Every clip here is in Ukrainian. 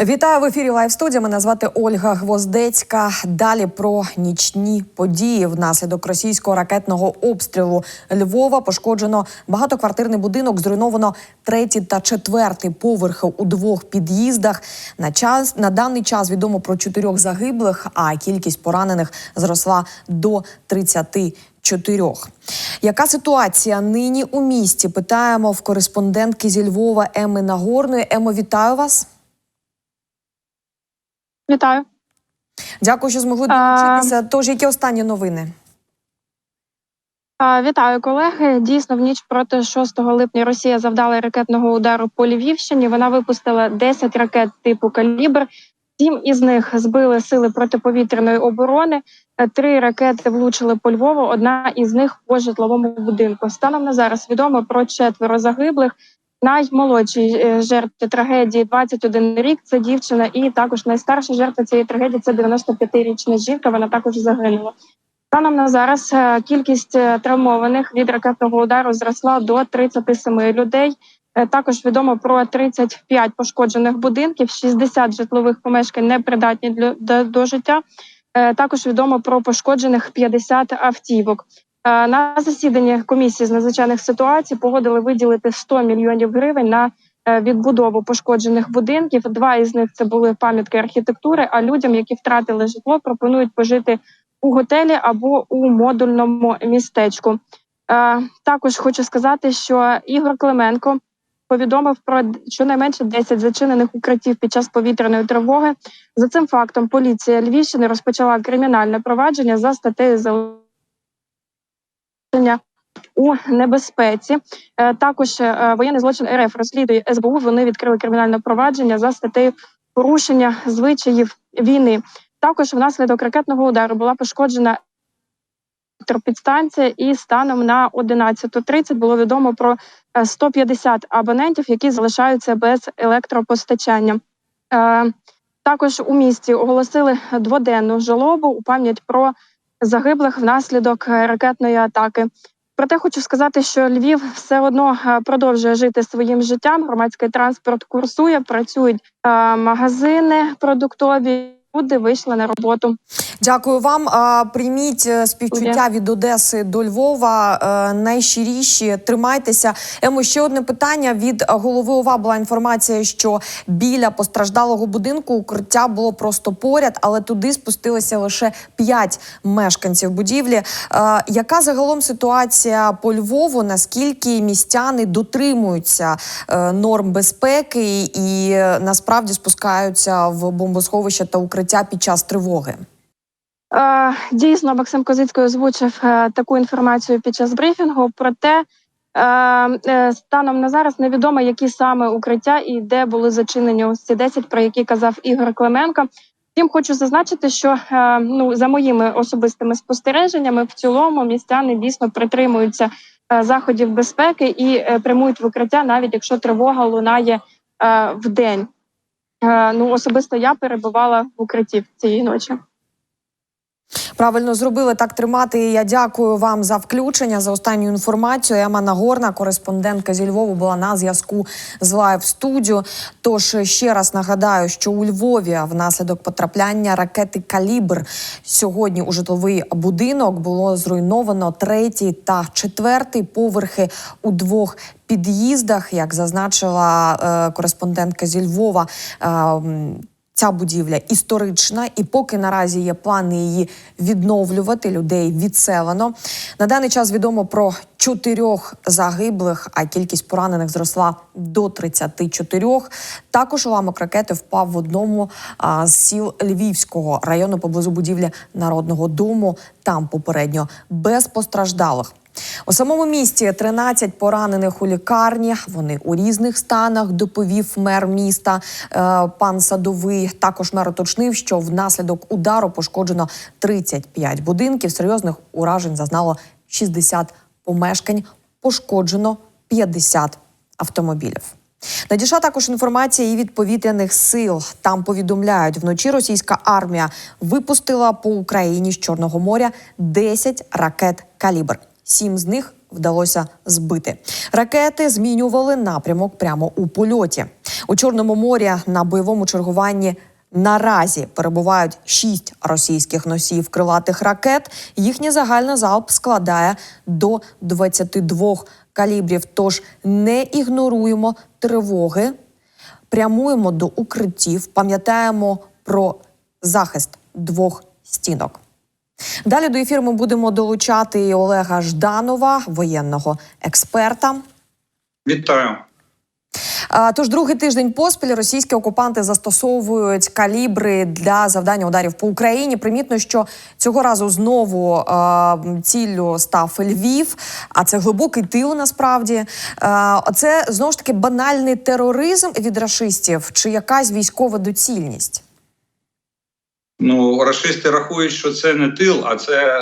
Вітаю в ефірі Лайв студія. Мене звати Ольга Гвоздецька. Далі про нічні події внаслідок російського ракетного обстрілу Львова пошкоджено багатоквартирний будинок. Зруйновано третій та четвертий поверхи у двох під'їздах. На час на даний час відомо про чотирьох загиблих, а кількість поранених зросла до 30 чотирьох. Яка ситуація нині у місті? Питаємо в кореспондентки зі Львова Еми Нагорної. Емо, вітаю вас. Вітаю. Дякую, що змогли А- долучитися. Тож, які останні новини? Вітаю, колеги. Дійсно, в ніч проти 6 липня Росія завдала ракетного удару по Львівщині. Вона випустила 10 ракет типу калібр. Сім із них збили сили протиповітряної оборони. Три ракети влучили по Львову. Одна із них по житловому будинку. Станом на зараз відомо про четверо загиблих. Наймолодшій е, жертві трагедії 21 рік. Це дівчина, і також найстарша жертва цієї трагедії це 95-річна жінка. Вона також загинула. Станом на зараз е, кількість е, травмованих від ракетного удару зросла до 37 людей. Також відомо про 35 пошкоджених будинків, 60 житлових помешкань непридатні для до, життя. Також відомо про пошкоджених 50 автівок. Е, На засіданні комісії з надзвичайних ситуацій погодили виділити 100 мільйонів гривень на е, відбудову пошкоджених будинків. Два із них це були пам'ятки архітектури. А людям, які втратили житло, пропонують пожити у готелі або у модульному містечку. Е, також хочу сказати, що Ігор Клименко повідомив про щонайменше 10 зачинених укриттів під час повітряної тривоги. За цим фактом поліція Львівщини розпочала кримінальне провадження за статтею залишення у небезпеці. Е, Також е, воєнний злочин РФ розслідує СБУ. Вони відкрили кримінальне провадження за статтею порушення звичаїв війни. Також внаслідок ракетного удару була пошкоджена електропідстанція, і станом на 11.30 було відомо про е, 150 абонентів, які залишаються без електропостачання. Е, Також у місті оголосили дводенну жалобу у пам'ять про загиблих внаслідок е, ракетної атаки. Проте хочу сказати, що Львів все одно е, продовжує жити своїм життям. Громадський транспорт курсує, працюють е, магазини продуктові. Люди вийшли на роботу. Дякую вам. Прийміть е, співчуття від Одеси до Львова. е, Найщиріші тримайтеся. Емо, ще одне питання від голови ОВА була інформація, що біля постраждалого будинку укриття було просто поряд, але туди спустилися лише п'ять мешканців будівлі. Е, Яка загалом ситуація по Львову? Наскільки містяни дотримуються норм безпеки і насправді спускаються в бомбосховища та укриття під час тривоги? Е, Дійсно, Максим Козицький озвучив е, таку інформацію під час брифінгу. Проте е, станом на зараз невідомо, які саме укриття і де були зачинені ось ці 10, про які казав Ігор Клименко. Втім, хочу зазначити, що ну за моїми особистими спостереженнями, в цілому містяни дійсно притримуються заходів безпеки і прямують в укриття, навіть якщо тривога лунає в день. Е, ну особисто я перебувала в укритті цієї ночі. Правильно зробили так тримати. Я дякую вам за включення за останню інформацію. Ема Нагорна, кореспондентка зі Львову, була на зв'язку з лайв студіо. Тож ще раз нагадаю, що у Львові внаслідок потрапляння ракети Калібр сьогодні у житловий будинок було зруйновано третій та четвертий поверхи у двох. Під'їздах, як зазначила е, кореспондентка зі Львова, е, Ця будівля історична, і поки наразі є плани її відновлювати, людей відселено. На даний час відомо про чотирьох загиблих, а кількість поранених зросла до 34. Також уламок ракети впав в одному а, з сіл Львівського району поблизу будівлі Народного дому. Там попередньо без постраждалих. У самому місті 13 поранених у лікарні. Вони у різних станах. Доповів мер міста е, пан Садовий. Також мер уточнив, що внаслідок удару пошкоджено 35 будинків. Серйозних уражень зазнало 60 помешкань. Пошкоджено 50 автомобілів. Надійшла також інформація і від повітряних сил. Там повідомляють, вночі російська армія випустила по Україні з Чорного моря 10 ракет калібр. Сім з них вдалося збити. Ракети змінювали напрямок прямо у польоті. У Чорному морі на бойовому чергуванні наразі перебувають шість російських носіїв крилатих ракет. Їхній загальний залп складає до 22 калібрів. Тож не ігноруємо тривоги, прямуємо до укриттів, пам'ятаємо про захист двох стінок. Далі до ефіру ми будемо долучати і Олега Жданова, воєнного експерта. Вітаю. Тож другий тиждень поспіль російські окупанти застосовують калібри для завдання ударів по Україні. Примітно, що цього разу знову а, ціллю став Львів, а це глибокий тил. Насправді а, це знову ж таки банальний тероризм від рашистів чи якась військова доцільність. Ну, рашисти рахують, що це не тил, а це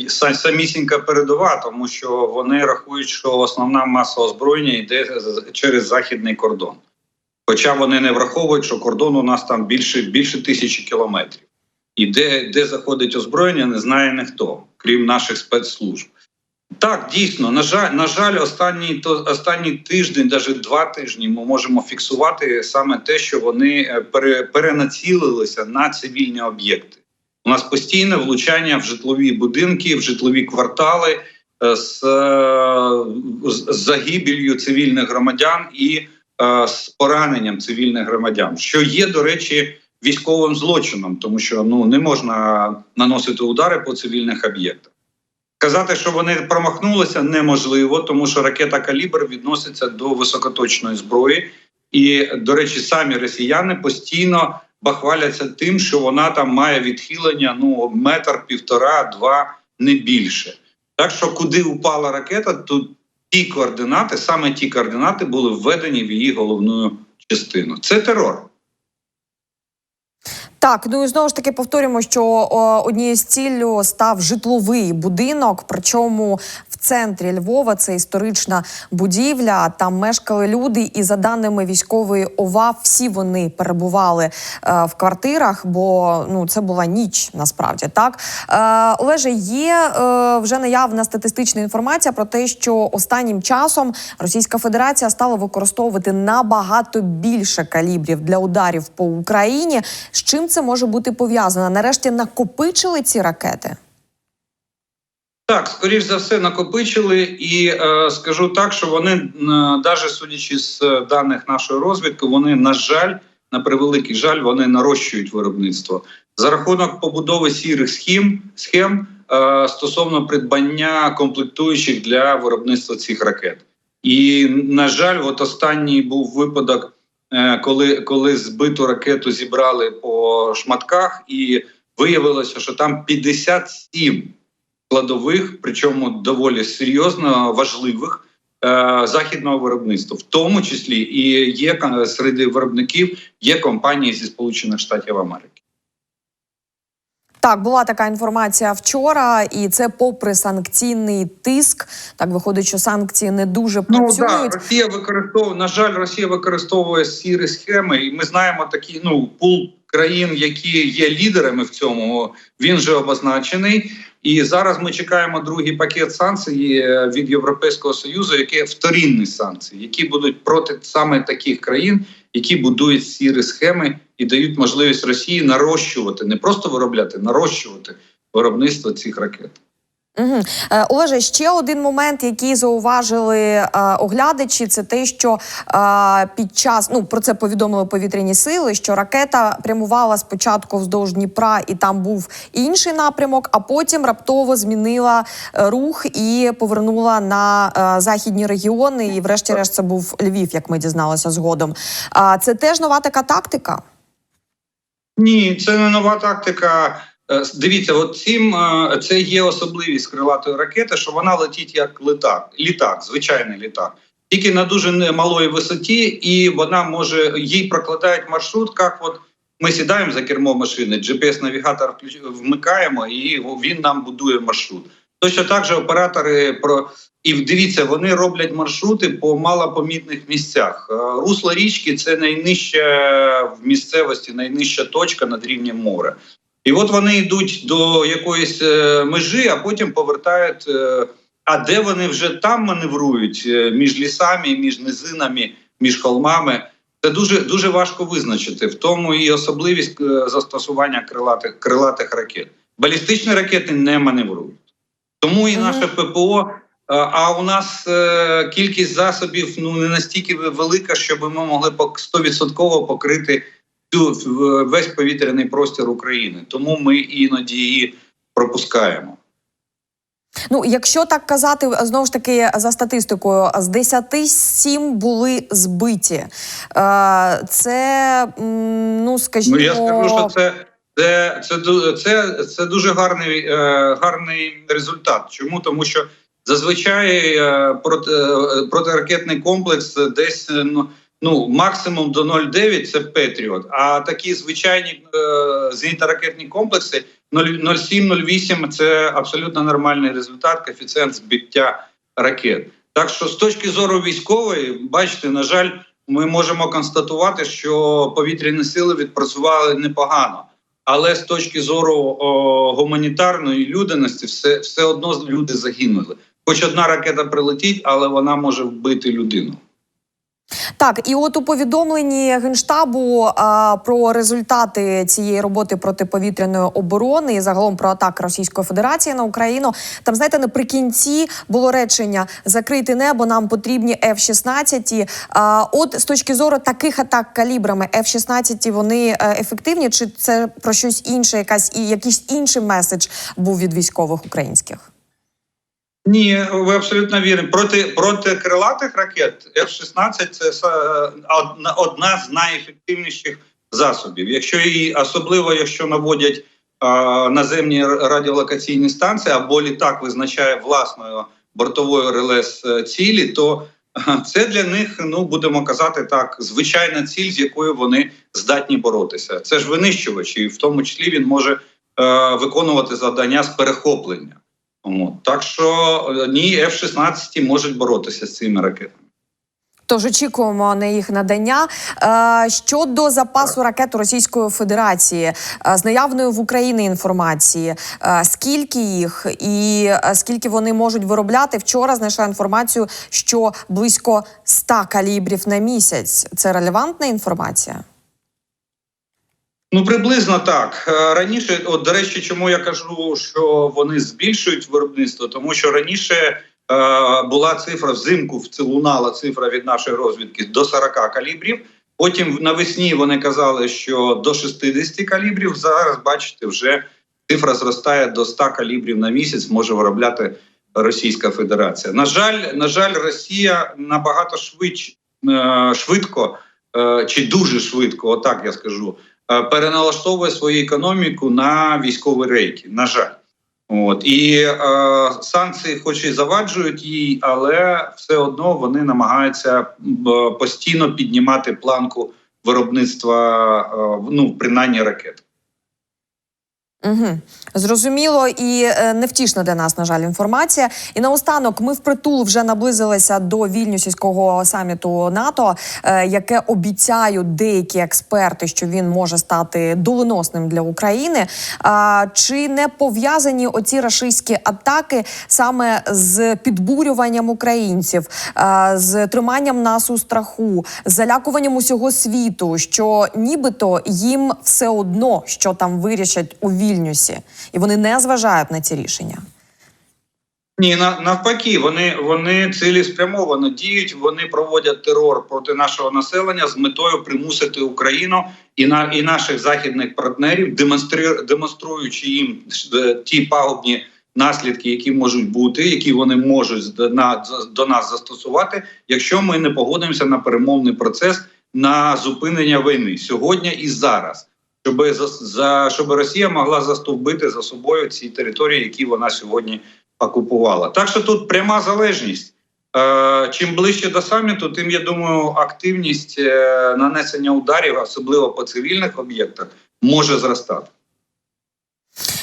е, самісінька передова, тому що вони рахують, що основна маса озброєння йде через західний кордон. Хоча вони не враховують, що кордон у нас там більше, більше тисячі кілометрів. І де, де заходить озброєння, не знає ніхто, крім наших спецслужб. Так, дійсно, на жаль, на жаль, останній то останній тиждень, навіть два тижні, ми можемо фіксувати саме те, що вони е, пере, перенацілилися на цивільні об'єкти. У нас постійне влучання в житлові будинки, в житлові квартали е, з, е, з з загибелью цивільних громадян і з пораненням цивільних громадян, що є, до речі, військовим злочином, тому що ну не можна наносити удари по цивільних об'єктах. Казати, що вони промахнулися, неможливо, тому що ракета калібр відноситься до високоточної зброї, і, до речі, самі росіяни постійно бахваляться тим, що вона там має відхилення ну метр, півтора, два, не більше. Так що, куди упала ракета, то ті координати, саме ті координати, були введені в її головну частину. Це терор. Так, ну і знову ж таки повторюємо, що однією з ціллю став житловий будинок. Причому в центрі Львова це історична будівля. Там мешкали люди, і за даними військової ОВА, всі вони перебували е, в квартирах, бо ну це була ніч насправді. Так е, Олеже, є е, вже наявна статистична інформація про те, що останнім часом Російська Федерація стала використовувати набагато більше калібрів для ударів по Україні. З чим це може бути пов'язано? Нарешті накопичили ці ракети? Так, скоріш за все, накопичили, і е, скажу так, що вони, навіть судячи з е, даних нашої розвідки, вони, на жаль, на превеликий жаль, вони нарощують виробництво за рахунок побудови сірих схем, схем е, стосовно придбання комплектуючих для виробництва цих ракет. І на жаль, от останній був випадок, е, коли, коли збиту ракету зібрали по шматках, і виявилося, що там 57 складових, причому доволі серйозно важливих е, західного виробництва, в тому числі і є кон- серед виробників є компанії зі Сполучених Штатів Америки. Так, була така інформація вчора, і це попри санкційний тиск. Так виходить, що санкції не дуже Ну працюють. да, Росія використовує на жаль, Росія використовує сірі схеми, і ми знаємо такі ну пул країн, які є лідерами в цьому. Він вже обозначений. І зараз ми чекаємо другий пакет санкцій е, від Європейського союзу, яке вторинні санкції, які будуть проти саме таких країн, які будують сірі схеми і дають можливість Росії нарощувати, не просто виробляти, нарощувати виробництво цих ракет. Угу. Е, Олеже, ще один момент, який зауважили е, оглядачі, це те, що е, під час ну про це повідомили повітряні сили, що ракета прямувала спочатку вздовж Дніпра, і там був інший напрямок, а потім раптово змінила е, рух і повернула на е, західні регіони. І, врешті-решт, це був Львів, як ми дізналися згодом. А це теж нова така тактика. Ні, це не нова тактика. Е, Дивіться, от цим е, це є особливість крилатої ракети, що вона летить як літак, літак, звичайний літак, тільки на дуже малої висоті, і вона може їй прокладають маршрут. Як от ми сідаємо за кермо машини, GPS-навігатор вмикаємо, і він нам будує маршрут. Точно так же оператори про і дивіться, вони роблять маршрути по малопомітних місцях. Е, Русло річки це найнижча в місцевості, найнижча точка над рівнем моря. І от вони йдуть до якоїсь е, межі, а потім повертають. е, А де вони вже там маневрують е, між лісами, між низинами, між холмами. Це дуже дуже важко визначити. В тому і особливість застосування крилатих крилатих ракет. Балістичні ракети не маневрують. Тому і наше ППО. А у нас кількість засобів ну не настільки велика, щоб ми могли пок- 100% покрити всю весь повітряний простір України. Тому ми іноді її пропускаємо. Ну, якщо так казати, знову ж таки за статистикою, з 10 7 були збиті. Е, Це ну скажімо, Ну я скажу, що це. Це, це, це, це дуже гарний, е, гарний результат. Чому? Тому що зазвичай е, проти, протиракетний комплекс десь ну, ну, максимум до 0,9 це Петріот. А такі звичайні е, зенітно-ракетні комплекси 0,7-0,8 це абсолютно нормальний результат, коефіцієнт збиття ракет. Так що з точки зору військової, бачите, на жаль, ми можемо констатувати, що повітряні сили відпрацювали непогано. Але з точки зору о, гуманітарної людяності, все, все одно люди загинули. Хоч одна ракета прилетить, але вона може вбити людину. Так, і от у повідомленні генштабу а, про результати цієї роботи протиповітряної оборони і загалом про атаки Російської Федерації на Україну. Там знаєте, наприкінці було речення закрити небо. Нам потрібні F-16. А, от з точки зору таких атак калібрами F-16 вони е, ефективні, чи це про щось інше, якась і якийсь інший меседж був від військових українських? Ні, ви абсолютно вірні. Проти проти крилатих ракет F-16 це одна, одна з найефективніших засобів. Якщо і особливо, якщо наводять а, наземні радіолокаційні станції або літак визначає власною бортовою релес е, цілі, то це для них, ну будемо казати так, звичайна ціль, з якою вони здатні боротися. Це ж винищувач, і в тому числі він може е, виконувати завдання з перехоплення. Так що е, ні, F-16 можуть боротися з цими ракетами. Тож очікуємо на їх надання. Е, щодо запасу ракет Російської Федерації е, з наявною в Україні інформації, скільки їх і скільки вони можуть виробляти? Вчора знайшла інформацію, що близько 100 калібрів на місяць. Це релевантна інформація. Ну, приблизно так. Е, Раніше, от до речі, чому я кажу, що вони збільшують виробництво, тому що раніше е, була цифра взимку, це лунала цифра від нашої розвідки до 40 калібрів. Потім навесні вони казали, що до 60 калібрів. Зараз бачите, вже цифра зростає до 100 калібрів на місяць, може виробляти Російська Федерація. На жаль, на жаль, Росія набагато швидше швидко е, чи дуже швидко, отак я скажу. Е, Переналаштовує свою економіку на військові рейки. На жаль, от і е, санкції, хоч і заваджують їй, але все одно вони намагаються постійно піднімати планку виробництва, е, ну принаймні ракет. Угу. Зрозуміло і е, невтішна для нас, на жаль, інформація. І наостанок ми впритул вже наблизилися до вільнюсівського саміту НАТО, е, яке обіцяють деякі експерти, що він може стати доленосним для України. Чи не пов'язані оці рашистські атаки саме з підбурюванням українців, з триманням нас у страху, з залякуванням усього світу, що нібито їм все одно, що там вирішать у Вільнюсі, і вони не зважають на ці рішення. Ні, навпаки, вони вони цілеспрямовано діють. Вони проводять терор проти нашого населення з метою примусити Україну і на і наших західних партнерів, демонструючи їм е, ті пагубні наслідки, які можуть бути, які вони можуть до, на, до нас застосувати, якщо ми не погодимося на перемовний процес на зупинення війни сьогодні і зараз. Щоб за, щоб Росія могла застовбити за собою ці території, які вона сьогодні окупувала. Так що тут пряма залежність. Е, чим ближче до саміту, тим я думаю, активність е, нанесення ударів, особливо по цивільних об'єктах, може зростати.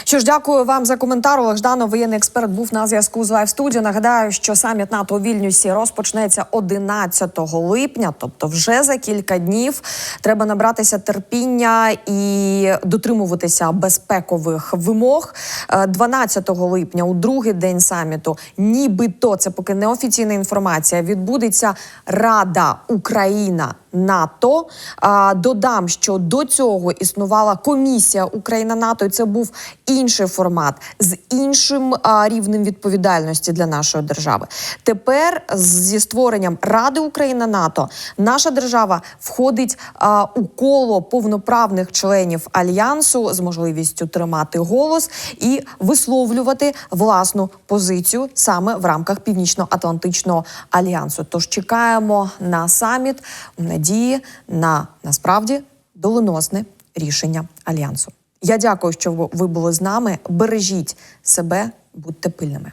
Що ж, дякую вам за коментар. Олег Жданов, воєнний експерт, був на зв'язку з Лайв студіо. Нагадаю, що саміт НАТО у Вільнюсі розпочнеться 11 липня, тобто вже за кілька днів. Треба набратися терпіння і дотримуватися безпекових вимог. Е, 12 липня, у другий день саміту, нібито це поки не офіційна інформація. Відбудеться Рада Україна. НАТО. Додам, що до цього існувала комісія Україна НАТО, і це був інший формат з іншим рівнем відповідальності для нашої держави. Тепер зі створенням Ради Україна НАТО наша держава входить у коло повноправних членів альянсу з можливістю тримати голос і висловлювати власну позицію саме в рамках Північно-Атлантичного альянсу. Тож чекаємо на саміт в надії на насправді доленосне рішення альянсу. Я дякую, що ви були з нами. Бережіть себе, будьте пильними.